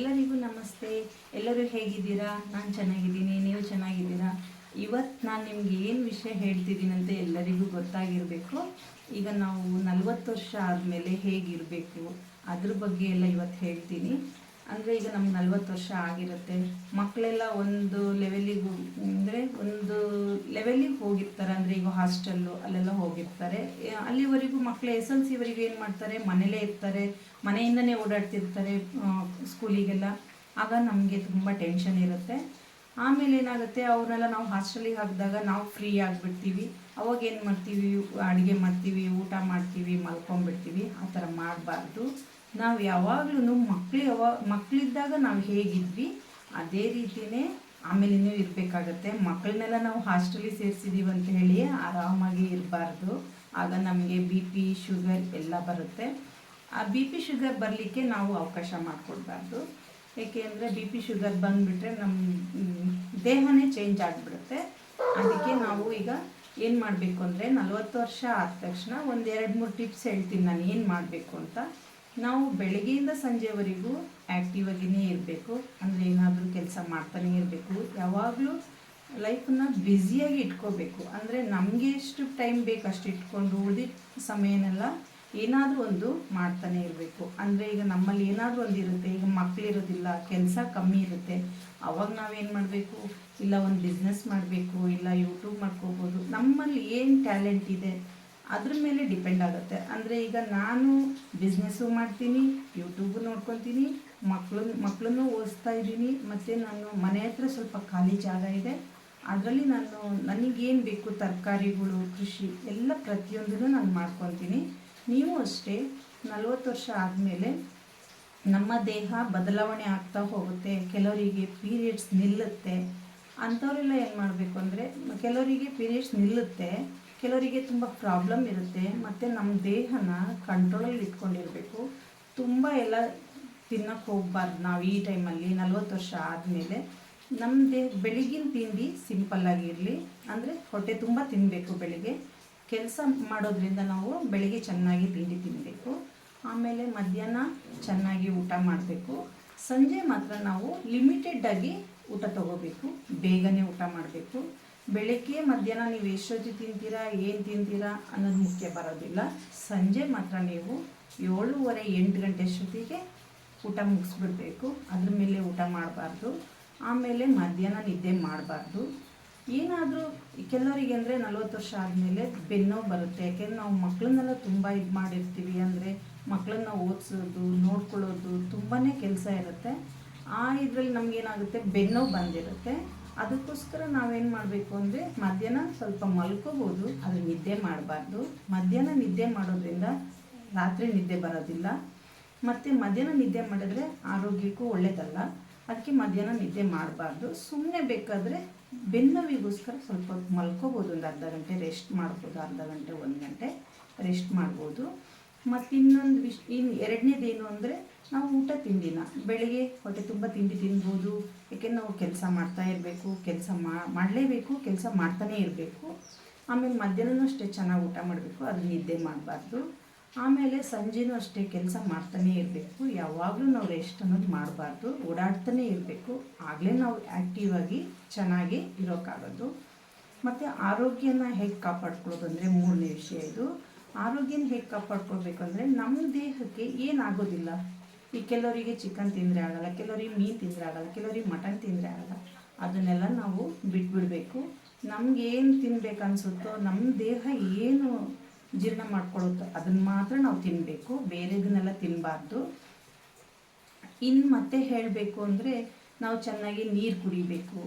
ಎಲ್ಲರಿಗೂ ನಮಸ್ತೆ. ಎಲ್ಲರೂ ಹೇಗಿದ್ದೀರಾ? ನಾನು ಚೆನ್ನಾಗಿದ್ದೀನಿ, ನೀವು ಚೆನ್ನಾಗಿದ್ದೀರಾ? ಇವತ್ತು ನಾನು ನಿಮ್ಗೆ ಏನು ವಿಷಯ ಹೇಳ್ತಿದ್ದೀನಿ ಅಂತ ಎಲ್ಲರಿಗೂ ಗೊತ್ತಾಗಿರಬೇಕು. ಈಗ ನಾವು ನಲ್ವತ್ತು ವರ್ಷ ಆದಮೇಲೆ ಹೇಗಿರಬೇಕು? ಅದ್ರ ಬಗ್ಗೆ ಎಲ್ಲ ಇವತ್ತು ಹೇಳ್ತೀನಿ. ಅಂದರೆ ಈಗ ನಮ್ಗೆ ನಲ್ವತ್ತು ವರ್ಷ ಆಗಿರುತ್ತೆ. ಮಕ್ಕಳೆಲ್ಲ ಒಂದು ಲೆವೆಲಿಗೆ ಅಂದರೆ ಒಂದು ಲೆವೆಲಿಗೆ ಹೋಗಿರ್ತಾರೆ ಅಂದರೆ ಈಗ ಹಾಸ್ಟೆಲ್ಲು ಅಲ್ಲೆಲ್ಲ ಹೋಗಿರ್ತಾರೆ. ಅಲ್ಲಿವರೆಗೂ ಮಕ್ಕಳು ಎಸ್ ಎಲ್ ಸಿವರೆಗೂ ಏನು ಮಾಡ್ತಾರೆ? ಮನೇಲೇ ಇರ್ತಾರೆ. ಮನೆಯಿಂದನೇ ಓಡಾಡ್ತಿರ್ತಾರೆ ಸ್ಕೂಲಿಗೆಲ್ಲ ಆಗ ನಮಗೆ ತುಂಬ ಟೆನ್ಷನ್ ಇರುತ್ತೆ. ಆಮೇಲೆ ಏನಾಗುತ್ತೆ? ಅವ್ರನ್ನೆಲ್ಲ ನಾವು ಹಾಸ್ಟೆಲಿಗೆ ಹಾಕಿದಾಗ ನಾವು ಫ್ರೀ ಆಗಿಬಿಡ್ತೀವಿ. ಅವಾಗ ಏನು ಮಾಡ್ತೀವಿ? ಅಡುಗೆ ಮಾಡ್ತೀವಿ, ಊಟ ಮಾಡ್ತೀವಿ ಮಲ್ಕೊಂಬಿಡ್ತೀವಿ ಆ ಥರ ಮಾಡಬಾರ್ದು. ನಾವು ಯಾವಾಗಲೂ ಮಕ್ಕಳು ಯಾವಾಗ ಮಕ್ಕಳಿದ್ದಾಗ ನಾವು ಹೇಗಿದ್ವಿ, ಅದೇ ರೀತಿಯೇ ಆಮೇಲಿನೂ ಇರಬೇಕಾಗತ್ತೆ. ಮಕ್ಕಳನ್ನೆಲ್ಲ ನಾವು ಹಾಸ್ಟೆಲಿಗೆ ಸೇರಿಸಿದ್ದೀವಿ ಅಂತ ಹೇಳಿ ಆರಾಮಾಗಿ ಇರಬಾರ್ದು. ಆಗ ನಮಗೆ ಬಿ ಪಿ ಶುಗರ್ ಎಲ್ಲ ಬರುತ್ತೆ. ಆ ಬಿ ಪಿ ಶುಗರ್ ಬರಲಿಕ್ಕೆ ನಾವು ಅವಕಾಶ ಮಾಡಿಕೊಡ್ಬಾರ್ದು. ಏಕೆ ಅಂದರೆ ಬಿ ಪಿ ಶುಗರ್ ಬಂದುಬಿಟ್ರೆ ನಮ್ಮ ದೇಹನೇ ಚೇಂಜ್ ಆಗಿಬಿಡುತ್ತೆ. ಅದಕ್ಕೆ ನಾವು ಈಗ ಏನು ಮಾಡಬೇಕು ಅಂದರೆ ನಲವತ್ತು ವರ್ಷ ಆದ ತಕ್ಷಣ ಒಂದು ಎರಡು ಮೂರು ಟಿಪ್ಸ್ ಹೇಳ್ತೀನಿ ನಾನು ಏನು ಮಾಡಬೇಕು ಅಂತ. ನಾವು ಬೆಳಗ್ಗೆಯಿಂದ ಸಂಜೆವರೆಗೂ ಆ್ಯಕ್ಟಿವ್ ಆಗಿನೇ ಇರಬೇಕು. ಅಂದರೆ ಏನಾದರೂ ಕೆಲಸ ಮಾಡ್ತಾನೇ ಇರಬೇಕು. ಯಾವಾಗಲೂ ಲೈಫನ್ನ ಬ್ಯುಸಿಯಾಗಿ ಇಟ್ಕೋಬೇಕು. ಅಂದರೆ ನಮಗೆ ಎಷ್ಟು ಟೈಮ್ ಬೇಕು ಅಷ್ಟು ಇಟ್ಕೊಂಡು ಉಳಿದಿದ್ದ ಸಮಯನೆಲ್ಲ ಏನಾದರೂ ಒಂದು ಮಾಡ್ತಾನೆ ಇರಬೇಕು. ಅಂದರೆ ಈಗ ನಮ್ಮಲ್ಲಿ ಏನಾದರೂ ಒಂದು ಇರುತ್ತೆ. ಈಗ ಮಕ್ಕಳಿರೋದಿಲ್ಲ ಕೆಲಸ ಕಮ್ಮಿ ಇರುತ್ತೆ. ಅವಾಗ ನಾವೇನು ಮಾಡಬೇಕು? ಇಲ್ಲ ಒಂದು ಬಿಸ್ನೆಸ್ ಮಾಡಬೇಕು, ಇಲ್ಲ ಯೂಟ್ಯೂಬ್ ಮಾಡ್ಕೋಬೋದು. ನಮ್ಮಲ್ಲಿ ಏನು ಟ್ಯಾಲೆಂಟ್ ಇದೆ? ಅದ್ರ ಮೇಲೆ ಡಿಪೆಂಡ್ ಆಗುತ್ತೆ. ಅಂದರೆ ಈಗ ನಾನು ಬಿಸ್ನೆಸ್ಸು ಮಾಡ್ತೀನಿ ಯೂಟ್ಯೂಬು ನೋಡ್ಕೊತೀನಿ ಮಕ್ಕಳು ಮಕ್ಕಳನ್ನು ಓದಿಸ್ತಾ ಇದ್ದೀನಿ, ಮತ್ತು ನಾನು ಮನೆ ಹತ್ರ ಸ್ವಲ್ಪ ಖಾಲಿ ಜಾಗ ಇದೆ. ಅದರಲ್ಲಿ ನಾನು, ನನಗೇನು ಬೇಕು ತರಕಾರಿಗಳು, ಕೃಷಿ ಎಲ್ಲ ಪ್ರತಿಯೊಂದನ್ನು ನಾನು ಮಾಡ್ಕೊತೀನಿ. ನೀವು ಅಷ್ಟೇ ನಲ್ವತ್ತು ವರ್ಷ ಆದಮೇಲೆ ನಮ್ಮ ದೇಹ ಬದಲಾವಣೆ ಆಗ್ತಾ ಹೋಗುತ್ತೆ. ಕೆಲವರಿಗೆ ಪೀರಿಯಡ್ಸ್ ನಿಲ್ಲುತ್ತೆ. ಅಂಥವರೆಲ್ಲ ಏನು ಮಾಡಬೇಕು ಅಂದರೆ, ಕೆಲವರಿಗೆ ಪೀರಿಯಡ್ಸ್ ನಿಲ್ಲುತ್ತೆ. ಕೆಲವರಿಗೆ ತುಂಬ ಪ್ರಾಬ್ಲಮ್ ಇರುತ್ತೆ. ಮತ್ತು ನಮ್ಮ ದೇಹನ ಕಂಟ್ರೋಲಲ್ಲಿ ಇಟ್ಕೊಂಡಿರಬೇಕು. ತುಂಬ ಎಲ್ಲ ತಿನ್ನಕ್ಕೆ ಹೋಗ್ಬಾರ್ದು. ನಾವು ಈ ಟೈಮಲ್ಲಿ ನಲ್ವತ್ತು ವರ್ಷ ಆದಮೇಲೆ ನಮ್ಮ ದೇಹ ಬೆಳಗಿನ ತಿಂಡಿ ಸಿಂಪಲ್ಲಾಗಿರಲಿ ಅಂದರೆ ಹೊಟ್ಟೆ ತುಂಬ ತಿನ್ನಬೇಕು ಬೆಳಿಗ್ಗೆ. ಕೆಲಸ ಮಾಡೋದ್ರಿಂದ ನಾವು ಬೆಳಿಗ್ಗೆ ಚೆನ್ನಾಗಿ ತಿಂಡಿ ತಿನ್ನಬೇಕು ಆಮೇಲೆ ಮಧ್ಯಾಹ್ನ ಚೆನ್ನಾಗಿ ಊಟ ಮಾಡಬೇಕು. ಸಂಜೆ ಮಾತ್ರ ನಾವು ಲಿಮಿಟೆಡ್ ಆಗಿ ಊಟ ತಗೋಬೇಕು. ಬೇಗನೆ ಊಟ ಮಾಡಬೇಕು. ಬೆಳಗ್ಗೆ, ಮಧ್ಯಾಹ್ನ ನೀವು ಎಷ್ಟೊತ್ತಿ ತಿಂತೀರಾ, ಏನು ತಿಂತೀರಾ ಅನ್ನೋದು ಮುಖ್ಯ ಬರೋದಿಲ್ಲ. ಸಂಜೆ ಮಾತ್ರ ನೀವು ಏಳುವರೆ, ಎಂಟು ಗಂಟೆ ಅಷ್ಟೊತ್ತಿಗೆ ಊಟ ಮುಗಿಸ್ಬಿಡ್ಬೇಕು. ಅದ್ರ ಮೇಲೆ ಊಟ ಮಾಡಬಾರ್ದು. ಆಮೇಲೆ ಮಧ್ಯಾಹ್ನ ನಿದ್ದೆ ಮಾಡಬಾರ್ದು. ಏನಾದರೂ ಕೆಲವರಿಗೆ ಅಂದರೆ ನಲ್ವತ್ತು ವರ್ಷ ಆದಮೇಲೆ ಬೆನ್ನೋವು ಬರುತ್ತೆ. ಯಾಕೆಂದ್ರೆ ನಾವು ಮಕ್ಕಳನ್ನೆಲ್ಲ ತುಂಬ ಇದು ಮಾಡಿರ್ತೀವಿ ಅಂದರೆ ಮಕ್ಕಳನ್ನ ಓದಿಸೋದು, ನೋಡ್ಕೊಳ್ಳೋದು ತುಂಬಾ ಕೆಲಸ ಇರುತ್ತೆ. ಆ ಇದರಲ್ಲಿ ನಮಗೇನಾಗುತ್ತೆ? ಬೆನ್ನೋವು ಬಂದಿರುತ್ತೆ. ಅದಕ್ಕೋಸ್ಕರ ನಾವೇನು ಮಾಡಬೇಕು ಅಂದರೆ ಮಧ್ಯಾಹ್ನ ಸ್ವಲ್ಪ ಮಲ್ಕೋಬೋದು ಆದರೆ ನಿದ್ದೆ ಮಾಡಬಾರ್ದು. ಮಧ್ಯಾಹ್ನ ನಿದ್ದೆ ಮಾಡೋದ್ರಿಂದ ರಾತ್ರಿ ನಿದ್ದೆ ಬರೋದಿಲ್ಲ. ಮತ್ತು ಮಧ್ಯಾಹ್ನ ನಿದ್ದೆ ಮಾಡಿದ್ರೆ ಆರೋಗ್ಯಕ್ಕೂ ಒಳ್ಳೆಯದಲ್ಲ ಅದಕ್ಕೆ ಮಧ್ಯಾಹ್ನ ನಿದ್ದೆ ಮಾಡಬಾರ್ದು. ಸುಮ್ಮನೆ ಬೇಕಾದರೆ ಬೆನ್ನವಿಗೋಸ್ಕರ ಸ್ವಲ್ಪ ಹೊತ್ತು ಮಲ್ಕೋಬೋದು. ಒಂದು ಅರ್ಧ ಗಂಟೆ ರೆಸ್ಟ್ ಮಾಡ್ಬೋದು. ಅರ್ಧ ಗಂಟೆ, ಒಂದು ಗಂಟೆ ರೆಸ್ಟ್ ಮಾಡ್ಬೋದು. ಮತ್ತು ಇನ್ನೊಂದು ವಿಶ್ ಇನ್ನು ಎರಡನೇದೇನು ಅಂದರೆ ನಾವು ಊಟ ತಿಂಡಿನ. ಬೆಳಗ್ಗೆ ಹೊಟ್ಟೆ ತುಂಬ ತಿಂಡಿ ತಿನ್ಬೋದು. ಯಾಕೆಂದ್ರೆ ನಾವು ಕೆಲಸ ಮಾಡ್ತಾ ಇರಬೇಕು, ಕೆಲಸ ಮಾಡಲೇಬೇಕು, ಕೆಲಸ ಮಾಡ್ತಾನೇ ಇರಬೇಕು. ಆಮೇಲೆ ಮಧ್ಯಾಹ್ನನೂ ಅಷ್ಟೇ ಚೆನ್ನಾಗಿ ಊಟ ಮಾಡಬೇಕು, ಅದು ನಿದ್ದೆ ಮಾಡಬಾರ್ದು. ಆಮೇಲೆ ಸಂಜೆನೂ ಅಷ್ಟೇ ಕೆಲಸ ಮಾಡ್ತಾನೇ ಇರಬೇಕು. ಯಾವಾಗಲೂ ನಾವು ರೆಸ್ಟ್ ಅನ್ನೋದು ಮಾಡಬಾರ್ದು, ಓಡಾಡ್ತಾನೇ ಇರಬೇಕು. ಆಗಲೇ ನಾವು ಆ್ಯಕ್ಟಿವ್ ಆಗಿ ಚೆನ್ನಾಗಿ ಇರೋಕ್ಕಾಗೋದು ಮತ್ತು ಆರೋಗ್ಯನ ಹೇಗೆ ಕಾಪಾಡ್ಕೊಳ್ಳೋದು ಅಂದರೆ ಮೂರನೇ ವಿಷಯ ಇದು. ಆರೋಗ್ಯನ ಹೇಗೆ ಕಾಪಾಡ್ಕೊಳ್ಬೇಕು ಅಂದರೆ ನಮ್ಮ ದೇಹಕ್ಕೆ ಏನಾಗೋದಿಲ್ಲ. ಈ ಕೆಲವರಿಗೆ ಚಿಕನ್ ತಿಂದರೆ ಆಗಲ್ಲ, ಕೆಲವರಿಗೆ ಮೀನು ತಿಂದರೆ ಆಗಲ್ಲ, ಕೆಲವರಿಗೆ ಮಟನ್ ತಿಂದರೆ ಆಗಲ್ಲ. ಅದನ್ನೆಲ್ಲ ನಾವು ಬಿಟ್ಬಿಡಬೇಕು. ನಮ್ಗೆ ಏನು ತಿನ್ಬೇಕು ಅನಿಸುತ್ತೋ ನಮ್ಮ ದೇಹ ಏನು ಜೀರ್ಣ ಮಾಡ್ಕೊಳ್ಳುತ್ತೋ ಅದನ್ನು ಮಾತ್ರ ನಾವು ತಿನ್ನಬೇಕು ಬೇರೆದನ್ನೆಲ್ಲ ತಿನ್ನಬಾರ್ದು ಇನ್ನು ಮತ್ತೆ ಹೇಳಬೇಕು ಅಂದರೆ ನಾವು ಚೆನ್ನಾಗಿ ನೀರು ಕುಡಿಬೇಕು.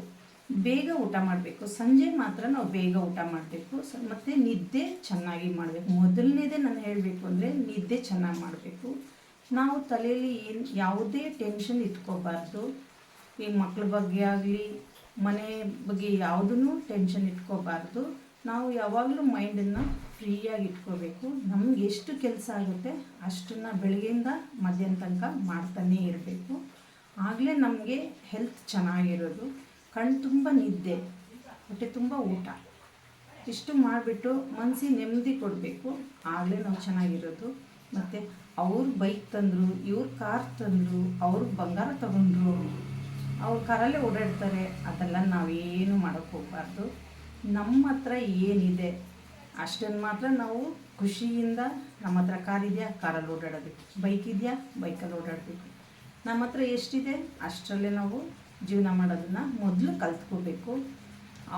ಬೇಗ ಊಟ ಮಾಡಬೇಕು. ಸಂಜೆ ಮಾತ್ರ ನಾವು ಬೇಗ ಊಟ ಮಾಡಬೇಕು. ಮತ್ತು ನಿದ್ದೆ ಚೆನ್ನಾಗಿ ಮಾಡಬೇಕು. ಮೊದಲನೇದೇ ನಾನು ಹೇಳಬೇಕು ಅಂದರೆ ನಿದ್ದೆ ಚೆನ್ನಾಗಿ ಮಾಡಬೇಕು. ನಾವು ತಲೆಯಲ್ಲಿ ಏನು, ಯಾವುದೇ ಟೆನ್ಷನ್ ಇಟ್ಕೋಬಾರ್ದು. ಈ ಮಕ್ಳ ಬಗ್ಗೆ ಆಗಲಿ, ಮನೆ ಬಗ್ಗೆ ಯಾವುದೂ ಟೆನ್ಷನ್ ಇಟ್ಕೋಬಾರ್ದು. ನಾವು ಯಾವಾಗಲೂ ಮೈಂಡನ್ನು ಫ್ರೀಯಾಗಿ ಇಟ್ಕೋಬೇಕು. ನಮ್ಗೆ ಎಷ್ಟು ಕೆಲಸ ಆಗುತ್ತೆ ಅಷ್ಟನ್ನು ಬೆಳಗ್ಗೆಯಿಂದ ಮಧ್ಯಾಹ್ನ ತನಕ ಮಾಡ್ತಾನೇ ಇರಬೇಕು. ಆಗಲೇ ನಮಗೆ ಹೆಲ್ತ್ ಚೆನ್ನಾಗಿರೋದು. ಕಣ್ಣು ತುಂಬ ನಿದ್ದೆ, ಹೊಟ್ಟೆ ತುಂಬ ಊಟ. ಇಷ್ಟು ಮಾಡಿಬಿಟ್ಟು ಮನಸ್ಸಿಗೆ ನೆಮ್ಮದಿ ಕೊಡಬೇಕು. ಆಗಲೇ ನಾವು ಚೆನ್ನಾಗಿರೋದು. ಮತ್ತು ಅವ್ರು ಬೈಕ್ ತಂದರು, ಇವ್ರ ಕಾರ್ ತಂದರು, ಅವ್ರ ಬಂಗಾರ ತಗೊಂಡ್ರು. ಅವ್ರ ಕಾರಲ್ಲೇ ಓಡಾಡ್ತಾರೆ. ಅದೆಲ್ಲ ನಾವೇನು ಮಾಡೋಕ್ಕೆ ಹೋಗಬಾರ್ದು. ನಮ್ಮ ಹತ್ರ ಏನಿದೆ ಅಷ್ಟನ್ನು ಮಾತ್ರ ನಾವು ಖುಷಿಯಿಂದ ನಮ್ಮ ಹತ್ರ ಕಾರ್ ಇದೆಯಾ? ಕಾರಲ್ಲಿ ಓಡಾಡಬೇಕು ಬೈಕ್ ಇದೆಯಾ? ಬೈಕಲ್ಲಿ ಓಡಾಡಬೇಕು. ನಮ್ಮ ಹತ್ರ ಎಷ್ಟಿದೆ? ಅಷ್ಟರಲ್ಲೇ ನಾವು ಜೀವನ ಮಾಡೋದನ್ನು ಮೊದಲು ಕಲ್ತ್ಕೋಬೇಕು.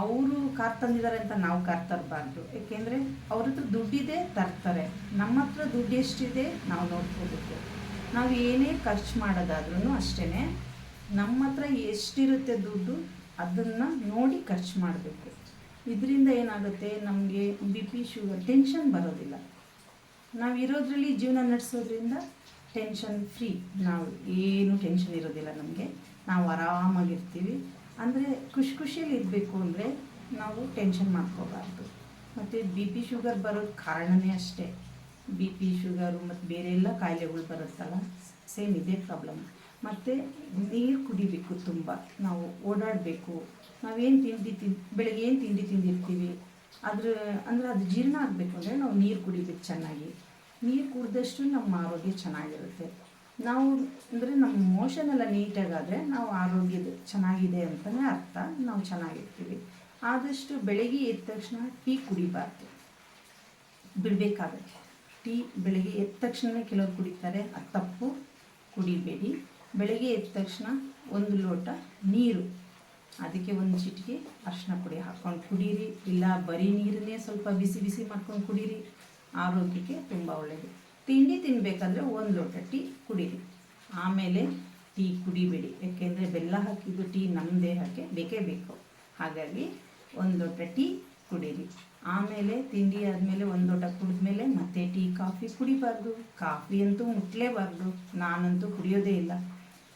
ಅವರು ಕಾರ್ ತಂದಿದ್ದಾರೆ ಅಂತ ನಾವು ಕಾರ್ ತರಬಾರ್ದು. ಏಕೆಂದರೆ ಅವ್ರ ಹತ್ರ ದುಡ್ಡಿದೆ, ತರ್ತಾರೆ. ನಮ್ಮ ಹತ್ರ ದುಡ್ಡು ಎಷ್ಟಿದೆ, ನಾವು ನೋಡ್ಕೋಬೇಕು. ನಾವು ಏನೇ ಖರ್ಚು ಮಾಡೋದಾದ್ರೂ ಅಷ್ಟೇ ನಮ್ಮ ಹತ್ರ ಎಷ್ಟಿರುತ್ತೆ ದುಡ್ಡು ಅದನ್ನು ನೋಡಿ ಖರ್ಚು ಮಾಡಬೇಕು. ಇದರಿಂದ ಏನಾಗುತ್ತೆ? ನಮಗೆ ಬಿ ಪಿ ಶುಗರ್ ಟೆನ್ಷನ್ ಬರೋದಿಲ್ಲ. ನಾವು ಇರೋದ್ರಲ್ಲಿ ಜೀವನ ನಡೆಸೋದ್ರಿಂದ ಟೆನ್ಷನ್ ಫ್ರೀ ನಾವು ಏನು ಟೆನ್ಷನ್ ಇರೋದಿಲ್ಲ ನಮಗೆ. ನಾವು ಆರಾಮಾಗಿರ್ತೀವಿ. ಅಂದರೆ ಖುಷಿ ಖುಷಿಯಲ್ಲಿ ಇರಬೇಕು ಅಂದರೆ ನಾವು ಟೆನ್ಷನ್ ಮಾಡ್ಕೋಬಾರ್ದು. ಮತ್ತು ಬಿ ಪಿ ಶುಗರ್ ಬರೋದು ಕಾರಣವೇ ಅಷ್ಟೇ. ಬಿ ಪಿ ಶುಗರು ಮತ್ತು ಬೇರೆ ಎಲ್ಲ ಕಾಯಿಲೆಗಳು ಬರುತ್ತಲ್ಲ ಸೇಮ್ ಇದೇ ಪ್ರಾಬ್ಲಮ್ ಮತ್ತು ನೀರು ಕುಡಿಬೇಕು ತುಂಬ. ನಾವು ಓಡಾಡಬೇಕು. ನಾವೇನು ತಿಂಡಿ ತಿನ್, ಬೆಳಗ್ಗೆ ಏನು ತಿಂಡಿ ತಿಂದಿರ್ತೀವಿ? ಅದ್ರ, ಅಂದರೆ ಅದು ಜೀರ್ಣ ಆಗಬೇಕು ಅಂದರೆ ನಾವು ನೀರು ಕುಡಿಬೇಕು ಚೆನ್ನಾಗಿ. ನೀರು ಕುಡಿದಷ್ಟು ನಮ್ಮ ಆರೋಗ್ಯ ಚೆನ್ನಾಗಿರುತ್ತೆ. ನಾವು ಅಂದರೆ ನಮ್ಮ ಮೋಷನ್ ಎಲ್ಲ ನೀಟಾಗಾದರೆ ನಾವು ಆರೋಗ್ಯದ ಚೆನ್ನಾಗಿದೆ ಅಂತಲೇ ಅರ್ಥ. ನಾವು ಚೆನ್ನಾಗಿರ್ತೀವಿ. ಆದಷ್ಟು ಬೆಳಗ್ಗೆ ಎದ್ದ ತಕ್ಷಣ ಟೀ ಕುಡಿಬಾರ್ದು. ಬಿಡಬೇಕಾಗುತ್ತೆ. ಟೀ ಬೆಳಗ್ಗೆ ಎದ್ದ ತಕ್ಷಣವೇ ಕೆಲವರು ಕುಡಿತಾರೆ. ಅದು ತಪ್ಪು. ಕುಡಿಬೇಡಿ. ಬೆಳಗ್ಗೆ ಎದ್ದ ತಕ್ಷಣ ಒಂದು ಲೋಟ ನೀರು. ಅದಕ್ಕೆ ಒಂದು ಚಿಟಿಕೆ ಅರಿಶಿನ ಪುಡಿ ಹಾಕ್ಕೊಂಡು ಕುಡೀರಿ. ಇಲ್ಲ ಬರೀ ನೀರನ್ನೇ ಸ್ವಲ್ಪ ಬಿಸಿ ಬಿಸಿ ಮಾಡ್ಕೊಂಡು ಕುಡೀರಿ. ಆರೋಗ್ಯಕ್ಕೆ ತುಂಬ ಒಳ್ಳೆಯದು ತಿಂಡಿ ತಿನ್ನಬೇಕಾದ್ರೆ ಒಂದು ಲೋಟ ಟೀ ಕುಡೀರಿ. ಆಮೇಲೆ ಟೀ ಕುಡಿಬೇಡಿ. ಯಾಕೆಂದರೆ ಬೆಲ್ಲ ಹಾಕಿದ್ದು ಟೀ ನಮ್ಮ ದೇಹಕ್ಕೆ ಬೇಕೇ ಬೇಕು. ಹಾಗಾಗಿ ಒಂದು ಲೋಟ ಟೀ ಕುಡೀರಿ. ಆಮೇಲೆ ತಿಂಡಿ ಆದಮೇಲೆ ಒಂದು ಲೋಟ ಕುಡಿದ್ಮೇಲೆ ಮತ್ತೆ ಟೀ, ಕಾಫಿ ಕುಡಿಬಾರ್ದು. ಕಾಫಿ ಅಂತೂ ಮುಟ್ಲೇಬಾರ್ದು. ನಾನಂತೂ ಕುಡಿಯೋದೇ ಇಲ್ಲ.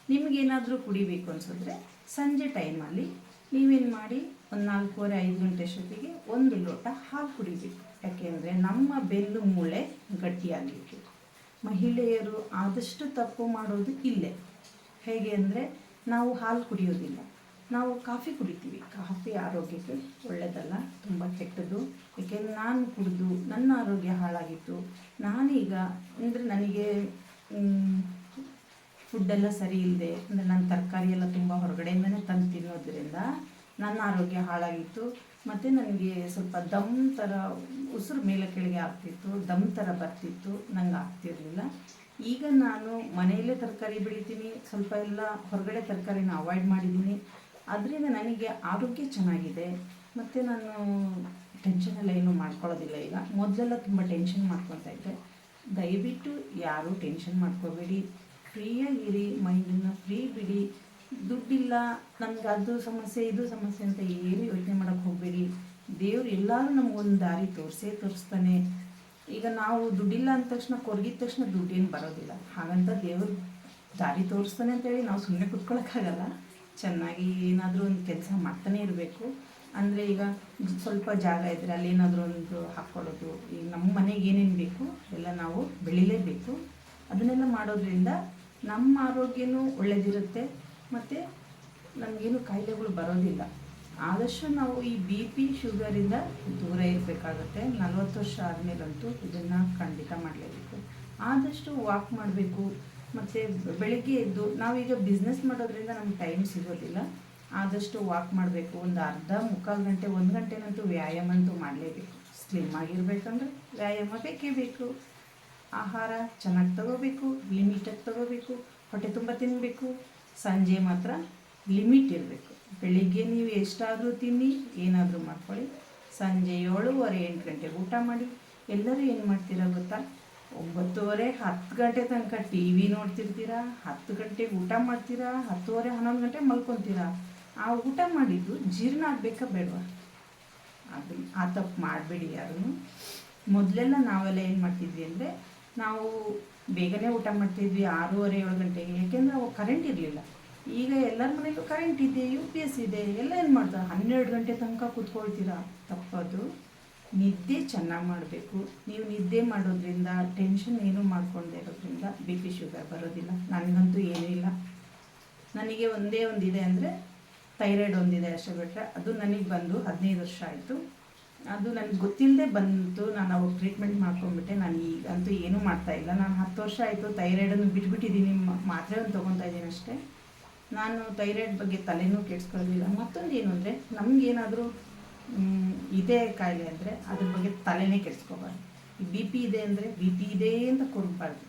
ನಿಮಗೇನಾದರೂ ಕುಡಿಬೇಕು ಅನ್ಸಿದ್ರೆ ಸಂಜೆ ಟೈಮಲ್ಲಿ ನೀವೇನು ಮಾಡಿ ಒಂದು ನಾಲ್ಕೂವರೆ, ಐದು ಗಂಟೆ ಅಷ್ಟೊತ್ತಿಗೆ ಒಂದು ಲೋಟ ಹಾಲು ಕುಡಿಬೇಕು. ಯಾಕೆಂದರೆ ನಮ್ಮ ಬೆನ್ನು ಮೂಳೆ ಗಟ್ಟಿಯಾಗಲಿಕ್ಕೆ. ಮಹಿಳೆಯರು ಆದಷ್ಟು ತಪ್ಪು ಮಾಡೋದು ಇಲ್ಲೇ. ಹೇಗೆ ಅಂದರೆ ನಾವು ಹಾಲು ಕುಡಿಯೋದಿಲ್ಲ. ನಾವು ಕಾಫಿ ಕುಡಿತೀವಿ. ಕಾಫಿ ಆರೋಗ್ಯಕ್ಕೆ ಒಳ್ಳೆಯದಲ್ಲ ತುಂಬ ಕೆಟ್ಟದ್ದು. ಏಕೆಂದರೆ ನಾನು ಕುಡಿದು ನನ್ನ ಆರೋಗ್ಯ ಹಾಳಾಗಿತ್ತು. ನಾನೀಗ ಅಂದರೆ ನನಗೆ ಫುಡ್ಡೆಲ್ಲ ಸರಿ ಇಲ್ಲದೆ ಅಂದರೆ ನಾನು ತರಕಾರಿ ಎಲ್ಲ ತುಂಬ ಹೊರಗಡೆಯಿಂದನೇ ತಂದು ತಿನ್ನೋದ್ರಿಂದ ನನ್ನ ಆರೋಗ್ಯ ಹಾಳಾಗಿತ್ತು. ಮತ್ತು ನನಗೆ ಸ್ವಲ್ಪ ದಮ್ ಥರ ಉಸಿರು ಮೇಲೆ ಕೆಳಗೆ ಆಗ್ತಿತ್ತು, ದಮ್ ಥರ ಬರ್ತಿತ್ತು, ನಂಗೆ ಆಗ್ತಿರಲಿಲ್ಲ. ಈಗ ನಾನು ಮನೆಯಲ್ಲೇ ತರಕಾರಿ ಬೆಳಿತೀನಿ, ಸ್ವಲ್ಪ ಎಲ್ಲ ಹೊರಗಡೆ ತರಕಾರಿನ ಅವಾಯ್ಡ್ ಮಾಡಿದ್ದೀನಿ. ಅದರಿಂದ ನನಗೆ ಆರೋಗ್ಯ ಚೆನ್ನಾಗಿದೆ. ಮತ್ತು ನಾನು ಟೆನ್ಷನ್ ಎಲ್ಲ ಏನೂ ಮಾಡ್ಕೊಳ್ಳೋದಿಲ್ಲ ಈಗ. ಮೊದಲೆಲ್ಲ ತುಂಬ ಟೆನ್ಷನ್ ಮಾಡ್ಕೊತಾ ಇದ್ದೆ. ದಯವಿಟ್ಟು ಯಾರೂ ಟೆನ್ಷನ್ ಮಾಡ್ಕೋಬೇಡಿ. ಫ್ರೀಯಾಗಿರಿ, ಮೈಂಡನ್ನು ಫ್ರೀ ಬಿಡಿ. ದುಡ್ಡಿಲ್ಲ, ನಮ್ಗೆ ಅದು ಸಮಸ್ಯೆ, ಇದು ಸಮಸ್ಯೆ ಅಂತ ಏನು ಯೋಚನೆ ಮಾಡೋಕ್ಕೆ ಹೋಗಬೇಡಿ. ದೇವ್ರು ಎಲ್ಲರೂ ನಮಗೊಂದು ದಾರಿ ತೋರಿಸೇ ತೋರಿಸ್ತಾನೆ. ಈಗ ನಾವು ದುಡ್ಡಿಲ್ಲ ಅಂದ ತಕ್ಷಣ, ಕೊರಗಿದ ತಕ್ಷಣ ದುಡ್ಡೇನು ಬರೋದಿಲ್ಲ. ಹಾಗಂತ ದೇವರು ದಾರಿ ತೋರಿಸ್ತಾನೆ ಅಂತೇಳಿ ನಾವು ಸುಮ್ಮನೆ ಕುತ್ಕೊಳ್ಳೋಕ್ಕಾಗಲ್ಲ ಚೆನ್ನಾಗಿ ಏನಾದರೂ ಒಂದು ಕೆಲಸ ಮಾಡ್ತಾನೆ ಇರಬೇಕು. ಅಂದರೆ ಈಗ ಸ್ವಲ್ಪ ಜಾಗ ಇದ್ದರೆ ಅಲ್ಲಿ ಏನಾದರೂ ಒಂದು ಹಾಕ್ಕೊಳ್ಳೋದು ಈಗ ನಮ್ಮ ಮನೆಗೆ ಏನೇನು ಬೇಕು ಎಲ್ಲ ನಾವು ಬೆಳಿಲೇಬೇಕು. ಅದನ್ನೆಲ್ಲ ಮಾಡೋದ್ರಿಂದ ನಮ್ಮ ಆರೋಗ್ಯನೂ ಒಳ್ಳೆಯದಿರುತ್ತೆ ಮತ್ತು ನಮಗೇನು ಕಾಯಿಲೆಗಳು ಬರೋದಿಲ್ಲ. ಆದಷ್ಟು ನಾವು ಈ ಬಿ ಪಿ ಶುಗರಿಂದ ದೂರ ಇರಬೇಕಾಗುತ್ತೆ. ನಲ್ವತ್ತು ವರ್ಷ ಆದಮೇಲಂತೂ ಇದನ್ನು ಖಂಡಿತ ಮಾಡಲೇಬೇಕು. ಆದಷ್ಟು ವಾಕ್ ಮಾಡಬೇಕು. ಮತ್ತು ಬೆಳಗ್ಗೆ ಎದ್ದು ನಾವೀಗ ಬಿಸ್ನೆಸ್ ಮಾಡೋದ್ರಿಂದ ನಮ್ಗೆ ಟೈಮ್ ಸಿಗೋದಿಲ್ಲ. ಆದಷ್ಟು ವಾಕ್ ಮಾಡಬೇಕು. ಒಂದು ಅರ್ಧ ಮುಕ್ಕಾಲು ಗಂಟೆ, ಒಂದು ಗಂಟೆನಂತೂ ವ್ಯಾಯಾಮ ಅಂತೂ ಮಾಡಲೇಬೇಕು. ಸ್ಲಿಮ್ ಆಗಿರಬೇಕಂದ್ರೆ ವ್ಯಾಯಾಮ ಬೇಕೇ ಬೇಕು. ಆಹಾರ ಚೆನ್ನಾಗಿ ತಗೋಬೇಕು ಲಿಮಿಟಾಗಿ ತಗೋಬೇಕು, ಹೊಟ್ಟೆ ತುಂಬ ತಿನ್ನಬೇಕು ಸಂಜೆ ಮಾತ್ರ ಲಿಮಿಟ್ ಇರಬೇಕು. ಬೆಳಿಗ್ಗೆ ನೀವು ಎಷ್ಟಾದರೂ ತಿನ್ನಿ, ಏನಾದರೂ ಮಾಡ್ಕೊಳ್ಳಿ. ಸಂಜೆ ಏಳುವರೆ, ಎಂಟು ಗಂಟೆಗೆ ಊಟ ಮಾಡಿ. ಎಲ್ಲರೂ ಏನು ಮಾಡ್ತೀರಾ ಗೊತ್ತಾ? ಒಂಬತ್ತುವರೆ, ಹತ್ತು ಗಂಟೆ ತನಕ ಟಿ ವಿ ನೋಡ್ತಿರ್ತೀರಾ? ಹತ್ತು ಗಂಟೆಗೆ ಊಟ ಮಾಡ್ತೀರಾ? ಹತ್ತುವರೆ, ಹನ್ನೊಂದು ಗಂಟೆ ಮಲ್ಕೊತೀರಾ? ಆ ಊಟ ಮಾಡಿದ್ದು ಜೀರ್ಣ ಆಗಬೇಕಾ ಬೇಡವಾ? ಅದು, ಆ ತಪ್ಪು ಮಾಡಬೇಡಿ ಯಾರೂ ಮೊದಲೆಲ್ಲ ನಾವೆಲ್ಲ ಏನು ಮಾಡ್ತಿದ್ವಿ ಅಂದರೆ, ನಾವು ಬೇಗನೆ ಊಟ ಮಾಡ್ತಿದ್ವಿ, ಆರೂವರೆ, ಏಳು ಗಂಟೆಗೆ. ಯಾಕೆಂದರೆ ಅವಾಗ ಕರೆಂಟ್ ಇರಲಿಲ್ಲ. ಈಗ ಎಲ್ಲರ ಮನೆಯಲ್ಲೂ ಕರೆಂಟ್ ಇದೆ ಯು ಪಿ ಎಸ್ ಇದೆ, ಎಲ್ಲ ಏನು ಮಾಡ್ತಾರೆ? ಹನ್ನೆರಡು ಗಂಟೆ ತನಕ ಕೂತ್ಕೊಳ್ತೀರಾ? ತಪ್ಪದು ನಿದ್ದೆ ಚೆನ್ನಾಗಿ ಮಾಡಬೇಕು. ನೀವು ನಿದ್ದೆ ಮಾಡೋದ್ರಿಂದ ಟೆನ್ಷನ್ ಏನೂ ಮಾಡ್ಕೊಂಡೇ ಇರೋದ್ರಿಂದ ಬಿ ಪಿ ಶುಗರ್ ಬರೋದಿಲ್ಲ. ನನಗಂತೂ ಏನೂ ಇಲ್ಲ. ನನಗೆ ಒಂದೇ ಒಂದಿದೆ ಅಂದರೆ ಥೈರಾಯ್ಡ್ ಒಂದಿದೆ ಅಷ್ಟೇ ಬಿಟ್ಟರೆ ಅದು ನನಗೆ ಬಂದು ಹದಿನೈದು ವರ್ಷ ಆಯಿತು. ಅದು ನನಗೆ ಗೊತ್ತಿಲ್ಲದೆ ಬಂತು ನಾನು ಅವಾಗ ಟ್ರೀಟ್ಮೆಂಟ್ ಮಾಡ್ಕೊಂಡ್ಬಿಟ್ಟೆ. ನಾನು ಈಗ ಅಂತೂ ಏನೂ ಮಾಡ್ತಾ ಇಲ್ಲ. ನಾನು ಹತ್ತು ವರ್ಷ ಆಯಿತು ಥೈರಾಯ್ಡನ್ನು ಬಿಟ್ಬಿಟ್ಟಿದ್ದೀನಿ. ಮಾತ್ರೆ ಒಂದು ತೊಗೊತಾ ಇದ್ದೀನಿ ಅಷ್ಟೇ. ನಾನು ಥೈರಾಯ್ಡ್ ಬಗ್ಗೆ ತಲೆನೂ ಕೆಡ್ಸ್ಕೊಳ್ಳೋದಿಲ್ಲ. ಮತ್ತೊಂದು ಏನು ಅಂದರೆ ನಮಗೇನಾದರೂ ಇದೇ ಕಾಯಿಲೆ ಅಂದರೆ ಅದ್ರ ಬಗ್ಗೆ ತಲೆನೇ ಕೆಡ್ಸ್ಕೋಬಾರ್ದು. ಬಿ ಪಿ ಇದೆ ಅಂದರೆ ಬಿ ಪಿ ಇದೆ ಅಂತ ಕೊರಬಾರ್ದು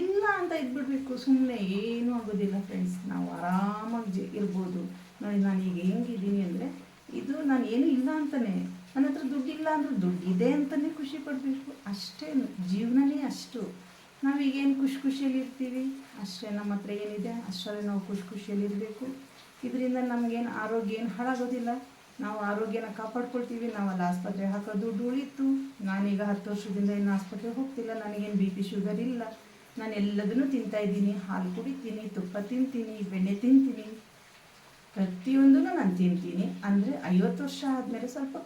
ಇಲ್ಲ ಅಂತ ಇದ್ಬಿಡ್ಬೇಕು. ಸುಮ್ಮನೆ ಏನೂ ಆಗೋದಿಲ್ಲ ಫ್ರೆಂಡ್ಸ್ ನಾವು ಆರಾಮಾಗಿ ಇರ್ಬೋದು. ನೋಡಿ, ನಾನು ಈಗ ಹೆಂಗಿದ್ದೀನಿ ಅಂದರೆ ಇದು ನಾನು ಏನೂ ಇಲ್ಲ ಅಂತಲೇ ನನ್ನ ಹತ್ರ ದುಡ್ಡಿಲ್ಲ ಅಂದ್ರೆ ಇದೆ ಅಂತಲೇ ಖುಷಿ ಪಡಬೇಕು. ಅಷ್ಟೇ ಜೀವನನೇ ಅಷ್ಟು. ನಾವೀಗೇನು ಖುಷಿ ಖುಷಿಯಲ್ಲಿ ಇರ್ತೀವಿ? ಅಷ್ಟೇ ನಮ್ಮ ಹತ್ರ ಏನಿದೆ? ಅಷ್ಟರಲ್ಲಿ ನಾವು ಖುಷಿ ಖುಷಿಯಲ್ಲಿ ಇರಬೇಕು. ಇದರಿಂದ ನಮಗೇನು ಆರೋಗ್ಯ ಏನು ಹಾಳಾಗೋದಿಲ್ಲ. ನಾವು ಆರೋಗ್ಯನ ಕಾಪಾಡ್ಕೊಳ್ತೀವಿ. ನಾವು ಅಲ್ಲಿ ಆಸ್ಪತ್ರೆ ಹಾಕೋ ದುಡ್ಡು ಉಳಿತು. ನಾನೀಗ ಹತ್ತು ವರ್ಷದಿಂದ ಏನು ಆಸ್ಪತ್ರೆಗೆ ಹೋಗ್ತಿಲ್ಲ. ನನಗೇನು ಬಿ ಪಿ ಶುಗರ್ ಇಲ್ಲ. ನಾನು ಎಲ್ಲದನ್ನೂ ತಿಂತಾ ಇದ್ದೀನಿ. ಹಾಲು ಕುಡಿತೀನಿ, ತುಪ್ಪ ತಿಂತೀನಿ, ಬೆಣ್ಣೆ ತಿಂತೀನಿ. ಪ್ರತಿಯೊಂದನ್ನು ನಾನು ತಿಂತೀನಿ. ಅಂದರೆ ಐವತ್ತು ವರ್ಷ ಆದಮೇಲೆ ಸ್ವಲ್ಪ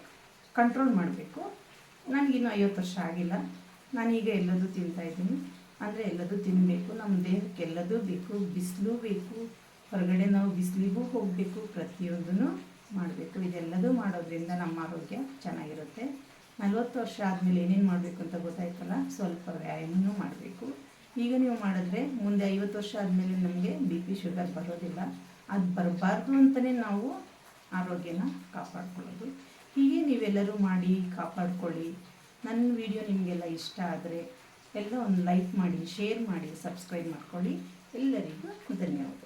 ಕಂಟ್ರೋಲ್ ಮಾಡಬೇಕು. ನನಗಿನ್ನೂ ಐವತ್ತು ವರ್ಷ ಆಗಿಲ್ಲ. ನಾನೀಗ ಎಲ್ಲದೂ ತಿಂತಾಯಿದ್ದೀನಿ ಅಂದರೆ ಎಲ್ಲದೂ ತಿನ್ನಬೇಕು ನಮ್ಮ ದೇಹಕ್ಕೆ ಎಲ್ಲದೂ ಬೇಕು. ಬಿಸಿಲು ಬೇಕು. ಹೊರಗಡೆ ನಾವು ಬಿಸಿಲಿಗೂ ಹೋಗಬೇಕು. ಪ್ರತಿಯೊಂದೂ ಮಾಡಬೇಕು. ಇದೆಲ್ಲದೂ ಮಾಡೋದ್ರಿಂದ ನಮ್ಮ ಆರೋಗ್ಯ ಚೆನ್ನಾಗಿರುತ್ತೆ. ನಲ್ವತ್ತು ವರ್ಷ ಆದಮೇಲೆ ಏನೇನು ಮಾಡಬೇಕು ಅಂತ ಗೊತ್ತಾಯ್ತಲ್ಲ? ಸ್ವಲ್ಪ ವ್ಯಾಯಾಮನೂ ಮಾಡಬೇಕು. ಈಗ ನೀವು ಮಾಡಿದ್ರೆ ಮುಂದೆ ಐವತ್ತು ವರ್ಷ ಆದಮೇಲೆ ನಮಗೆ ಬಿ ಪಿ ಶುಗರ್ ಬರೋದಿಲ್ಲ. ಅದು ಬರಬಾರ್ದು ಅಂತಲೇ ನಾವು ಆರೋಗ್ಯನ ಕಾಪಾಡ್ಕೊಳ್ಳೋದು. ಹೀಗೆ ನೀವೆಲ್ಲರೂ ಮಾಡಿ ಕಾಪಾಡ್ಕೊಳ್ಳಿ. ನನ್ನ ವಿಡಿಯೋ ನಿಮಗೆಲ್ಲ ಇಷ್ಟ ಆದರೆ ಎಲ್ಲ ಒಂದು ಲೈಕ್ ಮಾಡಿ, ಶೇರ್ ಮಾಡಿ, ಸಬ್ಸ್ಕ್ರೈಬ್ ಮಾಡ್ಕೊಳ್ಳಿ. ಎಲ್ಲರಿಗೂ ಧನ್ಯವಾದ